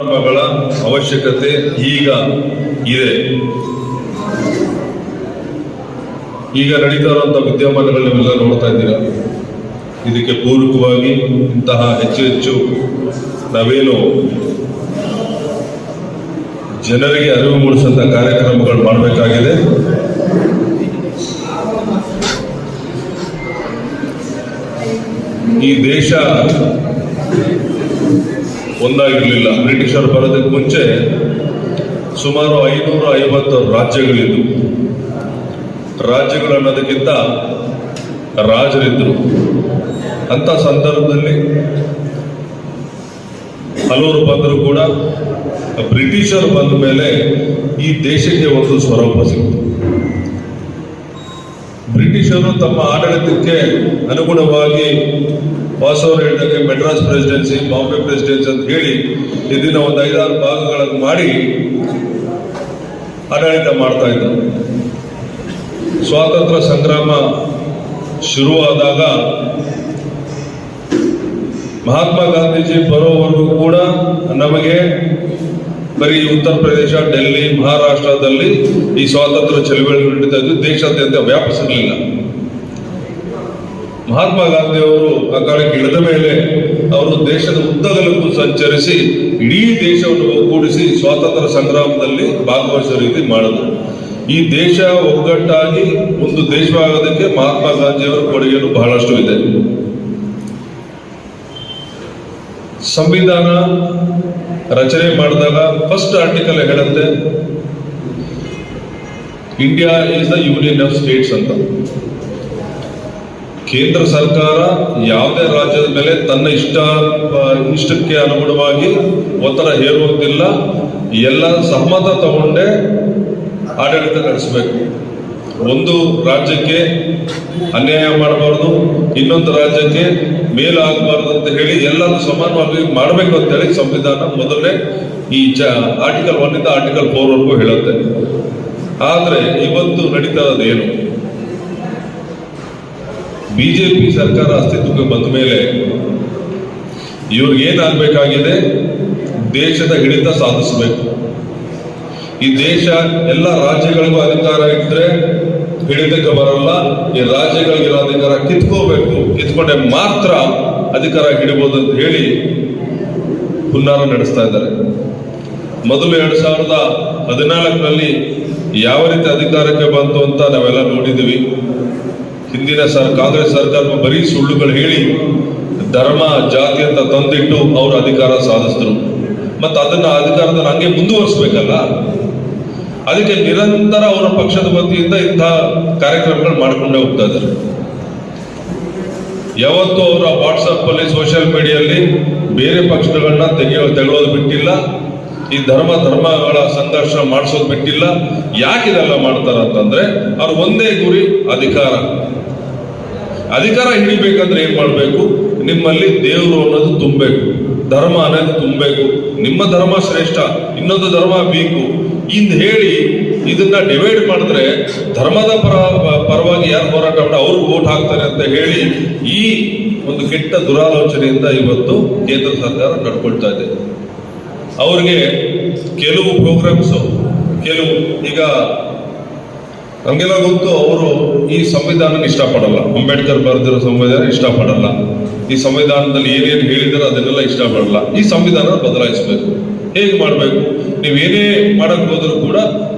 ಸಮಾರಂಭಗಳ ಅವಶ್ಯಕತೆ ಈಗ ಇದೆ. ಈಗ ನಡೀತಾ ಇರುವಂತಹ ವಿದ್ಯಮಾನಗಳು ನೀವೆಲ್ಲ ನೋಡ್ತಾ ಇದ್ದೀರಾ? ಇದಕ್ಕೆ ಪೂರಕವಾಗಿ ಇಂತಹ ಹೆಚ್ಚು ಹೆಚ್ಚು ನಾವೇನು ಜನರಿಗೆ ಅರಿವು ಮೂಡಿಸಂತ ಕಾರ್ಯಕ್ರಮಗಳು ಮಾಡಬೇಕಾಗಿದೆ. ಈ ದೇಶ ಒಂದಾಗಿರಲಿಲ್ಲ. ಬ್ರಿಟಿಷರು ಬರೋದಕ್ಕೆ ಮುಂಚೆ ಸುಮಾರು ಐನೂರ ಐವತ್ತು ರಾಜ್ಯಗಳಿದ್ದು ರಾಜ್ಯಗಳು ಅನ್ನೋದಕ್ಕಿಂತ ರಾಜರಿದ್ದರು ಅಂತ ಸಂದರ್ಭದಲ್ಲಿ ಹಲವರು ಬಂದರೂ ಕೂಡ ಬ್ರಿಟಿಷರು ಬಂದ ಮೇಲೆ ಈ ದೇಶಕ್ಕೆ ಒಂದು ಸ್ವರೂಪ ಸಿಕ್ತು ಬ್ರಿಟಿಷರು ತಮ್ಮ ಆಡಳಿತಕ್ಕೆ ಅನುಗುಣವಾಗಿ ವಾಸವರು ಹೇಳಿದಂಗೆ ಮೆಡ್ರಾಸ್ ಪ್ರೆಸಿಡೆನ್ಸಿ ಬಾಂಬೆ ಪ್ರೆಸಿಡೆನ್ಸಿ ಅಂತ ಹೇಳಿ ಇದನ್ನ ಒಂದು ಐದಾರು ಭಾಗಗಳನ್ನು ಮಾಡಿ ಆಡಳಿತ ಮಾಡ್ತಾ ಇದ್ದರು ಸ್ವಾತಂತ್ರ್ಯ ಸಂಗ್ರಾಮ ಶುರುವಾದಾಗ ಮಹಾತ್ಮ ಗಾಂಧೀಜಿ ಬರೋವರೆಗೂ ಕೂಡ ನಮಗೆ ಬರೀ ಉತ್ತರ ಪ್ರದೇಶ, ಡೆಲ್ಲಿ, ಮಹಾರಾಷ್ಟ್ರದಲ್ಲಿ ಈ ಸ್ವಾತಂತ್ರ್ಯ ಚಳವಳಿ ನಡೀತಾ ಇದ್ದು ದೇಶಾದ್ಯಂತ ವ್ಯಾಪಿಸಿರಲಿಲ್ಲ. ಮಹಾತ್ಮ ಗಾಂಧಿ ಅವರು ಕಾಲಕ್ಕೆ ಇಳಿದ ಮೇಲೆ ಅವರು ದೇಶದ ಉದ್ದಗಲಕ್ಕೂ ಸಂಚರಿಸಿ, ಇಡೀ ದೇಶವನ್ನು ಒಗ್ಗೂಡಿಸಿ ಸ್ವಾತಂತ್ರ್ಯ ಸಂಗ್ರಾಮದಲ್ಲಿ ಭಾಗವಹಿಸುವ ರೀತಿ ಮಾಡಿದ್ರು. ಈ ದೇಶ ಒಗ್ಗಟ್ಟಾಗಿ ಒಂದು ದೇಶವಾಗೋದಕ್ಕೆ ಮಹಾತ್ಮ ಗಾಂಧಿಯವರ ಕೊಡುಗೆಯನ್ನು ಬಹಳಷ್ಟು ಇದೆ. ಸಂವಿಧಾನ ರಚನೆ ಮಾಡಿದಾಗ ಫಸ್ಟ್ ಆರ್ಟಿಕಲ್ ಹೇಳುತ್ತೆ India is the union of states ಅಂತ. ಕೇಂದ್ರ ಸರ್ಕಾರ ಯಾವುದೇ ರಾಜ್ಯದ ಮೇಲೆ ತನ್ನ ಇಷ್ಟ ಇಷ್ಟಕ್ಕೆ ಅನುಗುಣವಾಗಿ ಒತ್ತಡ ಹೇರುವುದಿಲ್ಲ ಎಲ್ಲ ಸಹಮತ ತಗೊಂಡೇ ಆಡಳಿತ ನಡೆಸಬೇಕು. ಒಂದು ರಾಜ್ಯಕ್ಕೆ ಅನ್ಯಾಯ ಮಾಡಬಾರ್ದು, ಇನ್ನೊಂದು ರಾಜ್ಯಕ್ಕೆ ಮೇಲಾಗಬಾರ್ದು ಅಂತ ಹೇಳಿ ಎಲ್ಲರೂ ಸಮಾನವಾಗಿ ಮಾಡಬೇಕು ಅಂತ ಹೇಳಿ ಸಂವಿಧಾನ ಮೊದಲೇ ಈ ಚ ಆರ್ಟಿಕಲ್ ಒನ್ ಇಂದ ಆರ್ಟಿಕಲ್ ಫೋರ್ ವರೆಗೂ ಹೇಳುತ್ತೆ. ಆದರೆ ಇವತ್ತು ನಡೀತಾ ಇರೋದೇನು? ಬಿಜೆಪಿ ಸರ್ಕಾರ ಅಸ್ತಿತ್ವಕ್ಕೆ ಬಂದ ಮೇಲೆ ಇವ್ರಿಗೆ ಏನಾಗಬೇಕಾಗಿದೆ? ದೇಶದ ಹಿಡಿತ ಸಾಧಿಸಬೇಕು. ಈ ದೇಶ ಎಲ್ಲ ರಾಜ್ಯಗಳಿಗೂ ಅಧಿಕಾರ ಇದ್ರೆ ಹಿಡಿತಕ್ಕೆ ಬರಲ್ಲ. ಈ ರಾಜ್ಯಗಳಿಗಿರೋ ಅಧಿಕಾರ ಕಿತ್ಕೋಬೇಕು. ಕಿತ್ಕೊಂಡೆ ಮಾತ್ರ ಅಧಿಕಾರ ಹಿಡಿಬೋದು ಅಂತ ಹೇಳಿ ಹುನ್ನಾರ ನಡೆಸ್ತಾ ಇದ್ದಾರೆ. ಮೊದಲು ಎರಡ್ ಸಾವಿರದ ಹದಿನಾಲ್ಕರಲ್ಲಿ ಯಾವ ರೀತಿ ಅಧಿಕಾರಕ್ಕೆ ಬಂತು ಅಂತ ನಾವೆಲ್ಲ ನೋಡಿದ್ದೀವಿ. ಹಿಂದಿನ ಸರ್, ಕಾಂಗ್ರೆಸ್ ಸರ್ಕಾರ ಬರೀ ಸುಳ್ಳುಗಳು ಹೇಳಿ ಧರ್ಮ, ಜಾತಿ ಅಂತ ತಂದಿಟ್ಟು ಅವರು ಅಧಿಕಾರ ಸಾಧಿಸಿದ್ರು. ಮತ್ತೆ ಅದನ್ನ ಅಧಿಕಾರದ ಹಂಗೆ ಮುಂದುವರಿಸಬೇಕಲ್ಲ? ಅದಕ್ಕೆ ನಿರಂತರ ಅವರ ಪಕ್ಷದ ವತಿಯಿಂದ ಇಂತಹ ಕಾರ್ಯಕ್ರಮಗಳು ಮಾಡಿಕೊಂಡೇ ಹೋಗ್ತಾ ಇದ್ದಾರೆ ಯಾವತ್ತೂ ಅವರ ವಾಟ್ಸಪ್ ಅಲ್ಲಿ ಸೋಷಿಯಲ್ ಮೀಡಿಯಲ್ಲಿ ಬೇರೆ ಪಕ್ಷಗಳನ್ನ ತೆಗೆಯೋ ತೆಗೊಳ್ಳೋದು ಬಿಟ್ಟಿಲ್ಲ. ಈ ಧರ್ಮ, ಧರ್ಮಗಳ ಸಂಘರ್ಷ ಮಾಡಿಸೋದು ಬಿಟ್ಟಿಲ್ಲ. ಯಾಕೆ ಇದೆಲ್ಲ ಮಾಡ್ತಾರ ಅಂತಂದ್ರೆ ಅವ್ರ ಒಂದೇ ಗುರಿ ಅಧಿಕಾರ. ಅಧಿಕಾರ ಹಿಡಿಬೇಕಂದ್ರೆ ಏನ್ ಮಾಡ್ಬೇಕು? ನಿಮ್ಮಲ್ಲಿ ದೇವರು ಅನ್ನೋದು ತುಂಬಬೇಕು, ಧರ್ಮ ಅನ್ನೋದು ತುಂಬಬೇಕು. ನಿಮ್ಮ ಧರ್ಮ ಶ್ರೇಷ್ಠ, ಇನ್ನೊಂದು ಧರ್ಮ ಬೇಕು. ಇಂದ ಹೇಳಿ ಇದನ್ನ ಡಿವೈಡ್ ಮಾಡಿದ್ರೆ ಧರ್ಮದ ಪರ, ಪರವಾಗಿ ಯಾರು ಹೋರಾಟ ಮಾಡಿ ಅವ್ರಿಗೆ ವೋಟ್ ಹಾಕ್ತಾರೆ ಅಂತ ಹೇಳಿ ಈ ಒಂದು ಕೆಟ್ಟ ದುರಾಲೋಚನೆಯಿಂದ ಇವತ್ತು ಕೇಂದ್ರ ಸರ್ಕಾರ ನಡ್ಕೊಳ್ತಾ ಇದೆ. ಅವ್ರಿಗೆ ಕೆಲವು ಪ್ರೋಗ್ರಾಮ್ಸ್ ಕೆಲವು ಈಗ ನಮಗೆಲ್ಲ ಗೊತ್ತು, ಅವರು ಈ ಸಂವಿಧಾನ ಇಷ್ಟಪಡಲ್ಲ. ಅಂಬೇಡ್ಕರ್ ಬರೆದಿರೋ ಸಂವಿಧಾನ ಇಷ್ಟಪಡಲ್ಲ. ಈ ಸಂವಿಧಾನದಲ್ಲಿ ಏನೇನು ಹೇಳಿದಾರೋ ಅದನ್ನೆಲ್ಲ ಇಷ್ಟಪಡಲ್ಲ. ಈ ಸಂವಿಧಾನ ಬದಲಾಯಿಸಬೇಕು. ಹೇಗೆ ಮಾಡಬೇಕು? ನೀವೇನೇ ಮಾಡಕ್ ಹೋದ್ರು ಕೂಡ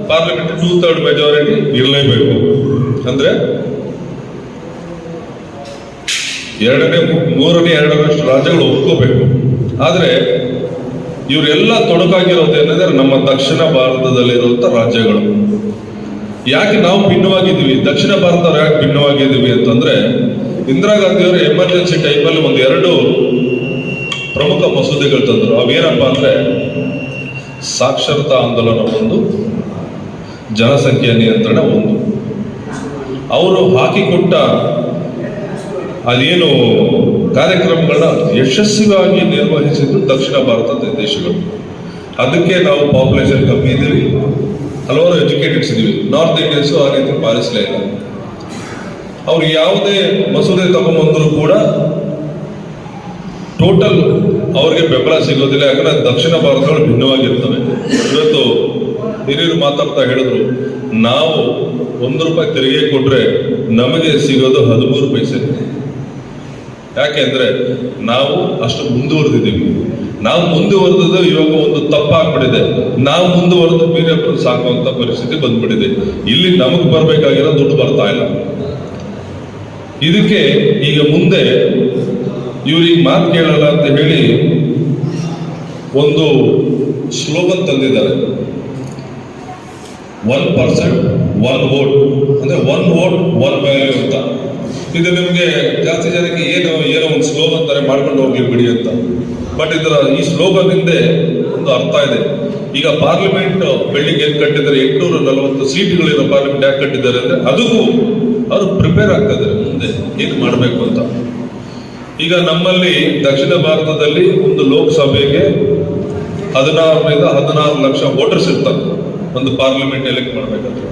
ಪಾರ್ಲಿಮೆಂಟ್ ಟೂ ಥರ್ಡ್ ಮೆಜಾರಿಟಿ ಇರಲೇಬೇಕು. ಅಂದ್ರೆ ಎರಡನೇ ಮೂರನೇ, ಎರಡರಷ್ಟು ರಾಜ್ಯಗಳು ಒಪ್ಕೋಬೇಕು. ಆದ್ರೆ ಇವರೆಲ್ಲ ತೊಡಕಾಗಿರೋದು ಏನಂದ್ರೆ ನಮ್ಮ ದಕ್ಷಿಣ ಭಾರತದಲ್ಲಿರುವಂತ ರಾಜ್ಯಗಳು. ಯಾಕೆ ನಾವು ಭಿನ್ನವಾಗಿದ್ದೀವಿ? ದಕ್ಷಿಣ ಭಾರತವ್ರು ಯಾಕೆ ಭಿನ್ನವಾಗಿದ್ದೀವಿ ಅಂತಂದ್ರೆ ಇಂದಿರಾ ಗಾಂಧಿ ಅವರು ಎಮರ್ಜೆನ್ಸಿ ಟೈಮಲ್ಲಿ ಒಂದು ಎರಡು ಪ್ರಮುಖ ಮಸೂದೆಗಳು ತಂದರು. ಅವೇನಪ್ಪ ಅಂದ್ರೆ ಸಾಕ್ಷರತಾ ಆಂದೋಲನ ಒಂದು ಜನಸಂಖ್ಯೆಯ ನಿಯಂತ್ರಣ ಒಂದು. ಅವರು ಹಾಕಿಕೊಟ್ಟ ಅದೇನು ಕಾರ್ಯಕ್ರಮಗಳನ್ನ ಯಶಸ್ವಿಯಾಗಿ ನಿರ್ವಹಿಸಿದ್ದು ದಕ್ಷಿಣ ಭಾರತದ ದೇಶಗಳು. ಅದಕ್ಕೆ ನಾವು ಪಾಪ್ಯುಲೇಷನ್ ಕಮ್ಮಿ ಇದ್ದೀವಿ. ಹಲವಾರು ಎಜುಕೇಟೆಡ್ಸ್ ಇದೀವಿ ನಾರ್ತ್ ಇಂಡಿಯನ್ಸು ಆ ರೀತಿ ಪಾಲಿಸಲೇ ಇಲ್ಲ. ಅವ್ರು ಯಾವುದೇ ಮಸೂದೆ ತಗೊಂಬಂದ್ರು ಕೂಡ ಟೋಟಲ್ ಅವ್ರಿಗೆ ಬೆಂಬಲ ಸಿಗೋದಿಲ್ಲ. ಯಾಕಂದ್ರೆ ದಕ್ಷಿಣ ಭಾರತಗಳು ಭಿನ್ನವಾಗಿರ್ತವೆ. ಇವತ್ತು ಹಿರಿಯರು ಮಾತಾಡ್ತಾ ಹೇಳಿದ್ರು, ನಾವು ಒಂದು ರೂಪಾಯಿ ತೆರಿಗೆ ಕೊಟ್ರೆ ನಮಗೆ ಸಿಗೋದು ಹದಿಮೂರು ಪೈಸೆ. ಯಾಕೆಂದ್ರೆ ನಾವು ಅಷ್ಟು ಮುಂದುವರೆದಿದ್ದೀವಿ. ನಾವು ಮುಂದುವರೆದ ಇವಾಗ ಒಂದು ತಪ್ಪಾಗ್ಬಿಟ್ಟಿದೆ. ನಾವು ಮುಂದುವರೆದು ಬೇರೆ ಸಾಕುವಂತ ಪರಿಸ್ಥಿತಿ ಬಂದ್ಬಿಟ್ಟಿದೆ. ಇಲ್ಲಿ ನಮಗೆ ಬರ್ಬೇಕಾಗಿರೋ ದುಡ್ಡು ಬರ್ತಾ ಇಲ್ಲ. ಇದಕ್ಕೆ ಈಗ ಮುಂದೆ ಇವ್ರಿಗೆ ಮಾತು ಕೇಳಲ್ಲ ಅಂತ ಹೇಳಿ ಒಂದು ಸ್ಲೋಗನ್ ತಂದಿದ್ದಾರೆ. One percent, one vote. ಅಂದ್ರೆ ಒನ್ ವೋಟ್, ಒನ್ ವ್ಯಾಲ್ಯೂ ಅಂತ. ಇದು ನಿಮಗೆ ಜಾಸ್ತಿ ಜನಕ್ಕೆ ಏನು ಏನೋ ಒಂದು ಸ್ಲೋಗನ್ ತರ ಮಾಡ್ಕೊಂಡು ಹೋಗ್ಲಿ ಬಿಡಿ ಅಂತ. ಬಟ್ ಇದರ ಈ ಶ್ಲೋಕದಿಂದ ಒಂದು ಅರ್ಥ ಇದೆ. ಈಗ ಪಾರ್ಲಿಮೆಂಟ್ ಬಿಲ್ಡಿಂಗ್ ಏನ್ ಕಟ್ಟಿದ್ದಾರೆ? ಎಂಟುನೂರ ನಲವತ್ತು ಸೀಟ್ಗಳಿರೋ ಪಾರ್ಲಿಮೆಂಟ್ ಯಾಕೆ ಕಟ್ಟಿದ್ದಾರೆ ಅಂದ್ರೆ ಅದಕ್ಕೂ ಅವರು ಪ್ರಿಪೇರ್ ಆಗ್ತಾ ಮುಂದೆ. ಏನು ಮಾಡಬೇಕು ಅಂತ? ಈಗ ನಮ್ಮಲ್ಲಿ ದಕ್ಷಿಣ ಭಾರತದಲ್ಲಿ ಒಂದು ಲೋಕಸಭೆಗೆ ಹದಿನಾರರಿಂದ ಹದಿನಾರು ಲಕ್ಷ ವೋಟರ್ಸ್ ಇರ್ತಾರೆ. ಒಂದು ಪಾರ್ಲಿಮೆಂಟ್ ಎಲೆಕ್ಟ್ ಮಾಡಬೇಕಾದ್ರೆ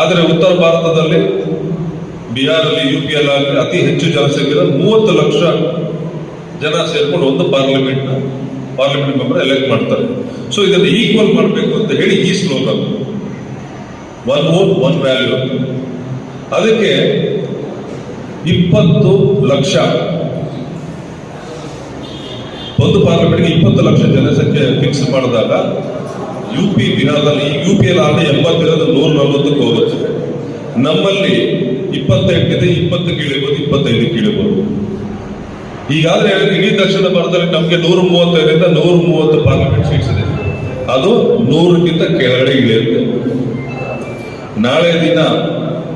ಆದರೆ ಉತ್ತರ ಭಾರತದಲ್ಲಿ, ಬಿಹಾರಲ್ಲಿ ಯು ಪಿ ಅಲ್ಲಿ ಅತಿ ಹೆಚ್ಚು ಜನಸಂಖ್ಯೆ ಮೂವತ್ತು ಲಕ್ಷ ಜನ ಸೇರ್ಕೊಂಡು ಒಂದು ಪಾರ್ಲಿಮೆಂಟ್ ಪಾರ್ಲಿಮೆಂಟ್ ಮೆಂಬರ್ ಎಲೆಕ್ಟ್ ಮಾಡ್ತಾರೆ. ಸೊ ಇದನ್ನು ಈಕ್ವಲ್ ಮಾಡಬೇಕು ಅಂತ ಹೇಳಿ ಈ slogan one vote one value ಅದಕ್ಕೆ ಇಪ್ಪತ್ತು ಲಕ್ಷ. ಒಂದು ಪಾರ್ಲಿಮೆಂಟ್ಗೆ ಇಪ್ಪತ್ತು ಲಕ್ಷ ಜನಸಂಖ್ಯೆ ಫಿಕ್ಸ್ ಮಾಡಿದಾಗ ಯು ಪಿ ಬಿಹಾರದಲ್ಲಿ ಯು ಪಿ ಎಲ್ ಆದ್ರೆ ದಿನದ ನೂರ ನಲವತ್ತಕ್ಕೆ ಹೋಗುತ್ತೆ. ನಮ್ಮಲ್ಲಿ ಇಪ್ಪತ್ತೆಂಟಿದೆ ಇಪ್ಪತ್ತು ಇಳಿಬೋದು ಇಪ್ಪತ್ತೈದು ಇಳಿಬೋದು ಈಗಾದ್ರೆ ಇಡೀ ದಕ್ಷಿಣ ಭಾರತದಲ್ಲಿ ನಮಗೆ ನೂರ ಮೂವತ್ತೈದರಿಂದ ನೂರ ಮೂವತ್ತು ಪಾರ್ಲಿಮೆಂಟ್ ಸೀಟ್ಸ್ ಇದೆ. ಅದು ನೂರಕ್ಕಿಂತ ಕೆಳಗಡೆ ಇಳಿಯುತ್ತೆ. ನಾಳೆ ದಿನ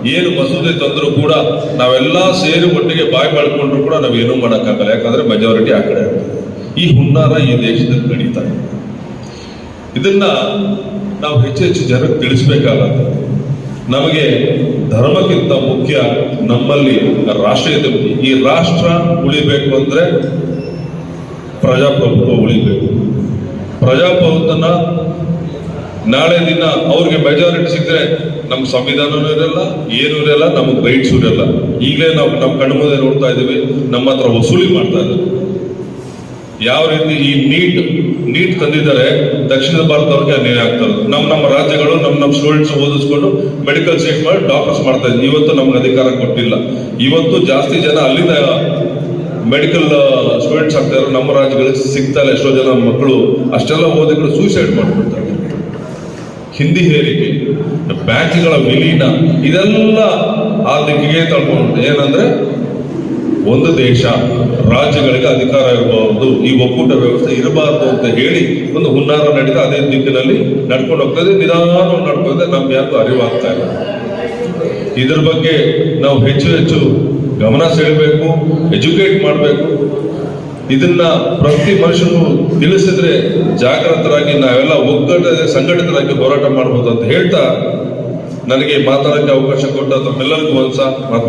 ಏನು ಮಸೂದೆ ತಂದರೂ ಕೂಡ ನಾವೆಲ್ಲ ಸೇರಿ ಒಟ್ಟಿಗೆ ಬಾಯಿ ಮಾಡಿಕೊಂಡ್ರು ಕೂಡ ಏನೂ ಮಾಡೋಕ್ಕಾಗಲ್ಲ. ಯಾಕಂದ್ರೆ ಮೆಜಾರಿಟಿ ಆ ಕಡೆ. ಈ ಹುನ್ನಾರ ಈ ದೇಶದಲ್ಲಿ ನಡೀತಾ ಇದೆ. ಇದನ್ನ ನಾವು ಹೆಚ್ಚು ಹೆಚ್ಚು ಜನಕ್ಕೆ ತಿಳಿಸ್ಬೇಕಾಗತ್ತೆ. ನಮಗೆ ಧರ್ಮಕ್ಕಿಂತ ಮುಖ್ಯ ನಮ್ಮಲ್ಲಿ ರಾಷ್ಟ್ರೀಯತೆ. ಈ ರಾಷ್ಟ್ರ ಉಳಿಬೇಕು ಅಂದ್ರೆ ಪ್ರಜಾಪ್ರಭುತ್ವ ಉಳಿಬೇಕು. ಪ್ರಜಾಪ್ರಭುತ್ವನ ನಾಳೆ ದಿನ ಅವ್ರಿಗೆ ಮೆಜಾರಿಟಿ ಸಿಕ್ಕರೆ ನಮ್ಮ ಸಂವಿಧಾನನೂ ಇರಲ್ಲ, ಏನೂ ಇರಲ್ಲ, ನಮಗೆ ರೈಟ್ಸ್ ಇರಲ್ಲ. ಈಗಲೇ ನಾವು ನಮ್ಮ ಕಣ್ಣು ಮುಂದೆ ನೋಡ್ತಾ ಇದ್ದೀವಿ, ನಮ್ಮ ಹತ್ರ ವಸೂಲಿ ಮಾಡ್ತಾ ಇದ್ದಾರೆ. ಯಾವ ರೀತಿ ಈ ನೀಟ್ ನೀಟ್ ತಂದಿದ್ದಾರೆ, ದಕ್ಷಿಣ ಭಾರತದವ್ರಿಗೆ ಅನ್ಯಾಯ ಆಗ್ತಾರೆ ನಮ್ಮ ನಮ್ಮ ರಾಜ್ಯಗಳು ನಮ್ಮ ನಮ್ಮ ಸ್ಟೂಡೆಂಟ್ಸ್ ಓದಿಸ್ಕೊಂಡು ಮೆಡಿಕಲ್ ಸೀಟ್ ಮಾಡಿ ಡಾಕ್ಟರ್ಸ್ ಮಾಡ್ತಾ ಇದ್ದೀವಿ ಇವತ್ತು ನಮ್ಗೆ ಅಧಿಕಾರ ಕೊಟ್ಟಿಲ್ಲ. ಇವತ್ತು ಜಾಸ್ತಿ ಜನ ಅಲ್ಲಿಂದ ಮೆಡಿಕಲ್ ಸ್ಟೂಡೆಂಟ್ಸ್ ಆಗ್ತಾ ನಮ್ಮ ರಾಜ್ಯಗಳಿಗೆ ಸಿಗ್ತಾ ಇಲ್ಲ. ಎಷ್ಟೋ ಜನ ಮಕ್ಕಳು ಅಷ್ಟೆಲ್ಲ ಓದಿಗಳು ಸೂಸೈಡ್ ಮಾಡ್ಬಿಡ್ತಾರೆ. ಹಿಂದಿ ಹೇರಿಕೆ ಬ್ಯಾಂಕ್ಗಳ ವಿಲೀನ, ಇದೆಲ್ಲ ಆ ದಿಕ್ಕಿಗೆ ತಳ್ಕೊಂಡು ಏನಂದ್ರೆ ಒಂದು ದೇಶ ರಾಜ್ಯಗಳಿಗೆ ಅಧಿಕಾರ ಇರಬಾರದು ಈ ಒಕ್ಕೂಟ ವ್ಯವಸ್ಥೆ ಇರಬಾರದು ಅಂತ ಹೇಳಿ ಒಂದು ಹುನ್ನಾರ ನಡೆದ ಅದೇ ದಿಕ್ಕಿನಲ್ಲಿ ನಡ್ಕೊಂಡು ಹೋಗ್ತದೆ ನಿಧಾನವಾಗಿ ನಡ್ಕೊಂಡ್ರೆ ನಮ್ಗೆ ಯಾರಿಗೂ ಅರಿವಾಗ್ತಾ ಇಲ್ಲ. ಇದ್ರ ಬಗ್ಗೆ ನಾವು ಹೆಚ್ಚು ಹೆಚ್ಚು ಗಮನ ಸೆಳೆಯಬೇಕು ಎಜುಕೇಟ್ ಮಾಡಬೇಕು. ಇದನ್ನ ಪ್ರತಿ ಮನುಷ್ಯನು ತಿಳಿಸಿದ್ರೆ ಜಾಗೃತರಾಗಿ ನಾವೆಲ್ಲ ಒಗ್ಗಟ್ಟ ಸಂಘಟಿತರಾಗಿ ಹೋರಾಟ ಮಾಡ್ಬೋದು ಅಂತ ಹೇಳ್ತಾ ನನಗೆ ಮಾತಾಡೋಕ್ಕೆ ಅವಕಾಶ ಕೊಟ್ಟ ಎಲ್ಲರಿಗೂ ಒಂದ್ಸ ಮಾತು